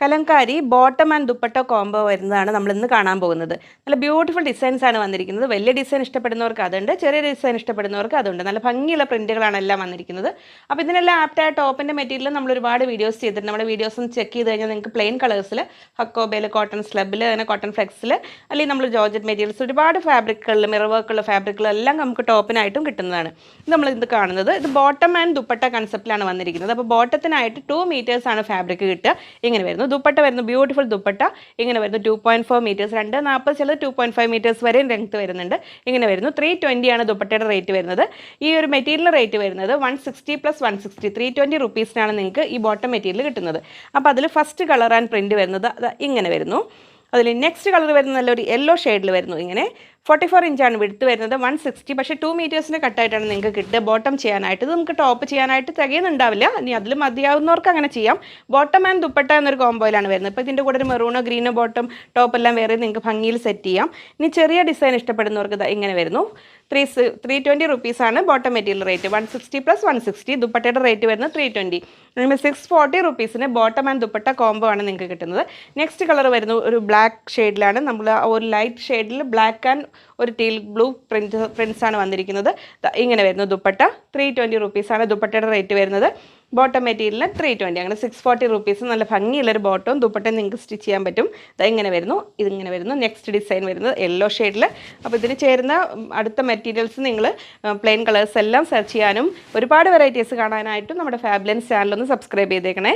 Kalamkari bottom and dupatta combo വരുന്നതാണ് നമ്മൾ ഇന്ന് കാണാൻ പോകുന്നത്. നല്ല ബ്യൂട്ടിഫുൾ ഡിസൈൻസ് ആണ് വന്നിരിക്കുന്നത്. വലിയ ഡിസൈൻ ഇഷ്ടപ്പെടുന്നവർക്ക് അതുണ്ട് ചെറിയ ഡിസൈൻ ഇഷ്ടപ്പെടുന്നവർക്ക് അതുണ്ട്. നല്ല ഭംഗിയുള്ള പ്രിന്റുകളാണ് എല്ലാം വന്നിരിക്കുന്നത്. അപ്പോൾ ഇതിനെല്ലാം ആപ്റ്റായ ടോപ്പിന്റെ മെറ്റീരിയൽ നമ്മൾ ഒരുപാട് വീഡിയോസ് ചെയ്തിട്ടുണ്ട്. നമ്മുടെ വീഡിയോസ് ഒന്ന് ചെക്ക് ചെയ്ത് കഴിഞ്ഞാൽ നിങ്ങൾക്ക് പ്ലെയിൻ കളേഴ്സിൽ ഹക്കോബേൽ കോട്ടൺ സ്ലബിൽ അങ്ങനെ കോട്ടൺ ഫ്ലെക്സിൽ അല്ലെങ്കിൽ നമ്മൾ ജോർജറ്റ് മെറ്റീരിയൽസ് ഒരുപാട് ഫാബ്രിക്കുകളിൽ മിറർ വർക്കുള്ള ഫാബ്രിക്കുകൾ എല്ലാം നമുക്ക് ടോപ്പിനായിട്ടും കിട്ടുന്നതാണ്. നമ്മൾ ഇത് കാണുന്നത്. ഇത് ബോട്ടം ആൻഡ് ദുപ്പട്ട കൺസെപ്റ്റിലാണ് വന്നിരിക്കുന്നത്. അപ്പോൾ ബോട്ടത്തിനായിട്ട് ടു മീറ്റേഴ്സ് ആണ് ഫാബ്രിക് കിട്ടുക. ഇങ്ങനെ വരുന്നു. ദുപ്പട്ട വരുന്നു. ബ്യൂട്ടിഫുൾ ദുപ്പട്ട. ഇങ്ങനെ വരുന്നു. ടു പോയിന്റ് ഫോർ മീറ്റേഴ്സ് രണ്ട് നാൽപ്പത് ചിലത് ടു ഫൈവ് മീറ്റേഴ്സ് വരെയും ലെങ്ത് വരുന്നുണ്ട്. ഇങ്ങനെ വരുന്നു. ത്രീ ആണ് ദുപ്പട്ടയുടെ റേറ്റ് വരുന്നത്. ഈ ഒരു മെറ്റീരിയൽ റേറ്റ് വരുന്നത് one sixty plus one sixty three റുപ്പീസിനാണ് നിങ്ങൾക്ക് ഈ ബോട്ടം മെറ്റീരിയൽ കിട്ടുന്നത്. അപ്പോൾ അതിൽ ഫസ്റ്റ് കളർ ആൻഡ് പ്രിന്റ് വരുന്നത്. ഇങ്ങനെ വരുന്നു. അതിൽ നെക്സ്റ്റ് കളർ വരുന്ന നല്ലൊരു യെല്ലോ ഷെയ്ഡിൽ വരുന്നു. ഇങ്ങനെ ഫോർട്ടി ഫോർ ഇഞ്ചാണ് വിടുത്ത് വരുന്നത് വൺ സിക്സ്റ്റി പക്ഷേ ടു മീറ്റേഴ്സിന്റെ കട്ടായിട്ടാണ് നിങ്ങൾക്ക് കിട്ടുക. ബോട്ടം ചെയ്യാനായിട്ട് ഇത് നമുക്ക് ടോപ്പ് ചെയ്യാനായിട്ട് തികയുന്നുണ്ടാവില്ല. ഇനി അതിൽ മതിയാവുന്നവർക്ക് അങ്ങനെ ചെയ്യാം. ബോട്ടം ആൻഡ് ദുപ്പട്ട എന്നൊരു കോമ്പോയിലാണ് വരുന്നത്. ഇപ്പോൾ ഇതിന്റെ കൂടെ ഒരു മെറൂണോ ഗ്രീനോ ബോട്ടം ടോപ്പ് എല്ലാം വേറെ നിങ്ങൾക്ക് ഭംഗിയിൽ സെറ്റ് ചെയ്യാം. ഇനി ചെറിയ ഡിസൈൻ ഇഷ്ടപ്പെടുന്നവർക്ക് ഇങ്ങനെ വരുന്നു. ത്രീ ത്രീ ട്വന്റി റുപ്പീസാണ് bottom material rate one sixty plus one sixty ദുപ്പട്ടയുടെ റേറ്റ് വരുന്നത് ത്രീ ട്വന്റി സിക്സ് ഫോർട്ടി റുപ്പീസിന് ബോട്ടം ആൻഡ് ദുപ്പട്ട കോംബോ ആണ് നിങ്ങൾക്ക് കിട്ടുന്നത്. നെക്സ്റ്റ് കളർ വരുന്നു ഒരു ബ്ലാക്ക് ഷെയ്ഡിലാണ് നമ്മൾ ഒരു ലൈറ്റ് ഷെയ്ഡിൽ ബ്ലാക്ക് ആൻഡ് ഒരു ടീൽ ബ്ലൂ പ്രിൻസ് ആണ് വന്നിരിക്കുന്നത്. ഇങ്ങനെ വരുന്നു ദുപ്പട്ട. ത്രീ ട്വന്റി റുപ്പീസാണ് ദുപ്പട്ടയുടെ റേറ്റ് വരുന്നത്. ബോട്ടം മെറ്റീരിയലിന് ത്രീ ട്വന്റി അങ്ങനെ സിക്സ് ഫോർട്ടി റുപ്പീസ് നല്ല ഭംഗിയുള്ളൊരു ബോട്ടവും ദുപ്പട്ടയും നിങ്ങൾക്ക് സ്റ്റിച്ച് ചെയ്യാൻ പറ്റും. ഇത് ഇങ്ങനെ വരുന്നു. ഇതിങ്ങനെ വരുന്നു. നെക്സ്റ്റ് ഡിസൈൻ വരുന്നത് യെല്ലോ ഷെയ്ഡിൽ അപ്പോൾ ഇതിന് ചേരുന്ന അടുത്ത മെറ്റീരിയൽസ് നിങ്ങൾ പ്ലെയിൻ കളേഴ്സ് എല്ലാം സെർച്ച് ചെയ്യാനും ഒരുപാട് വെറൈറ്റീസ് കാണാനായിട്ടും നമ്മുടെ ഫാബ്ലൻസ് ചാനലൊന്ന് സബ്സ്ക്രൈബ് ചെയ്തേക്കണേ.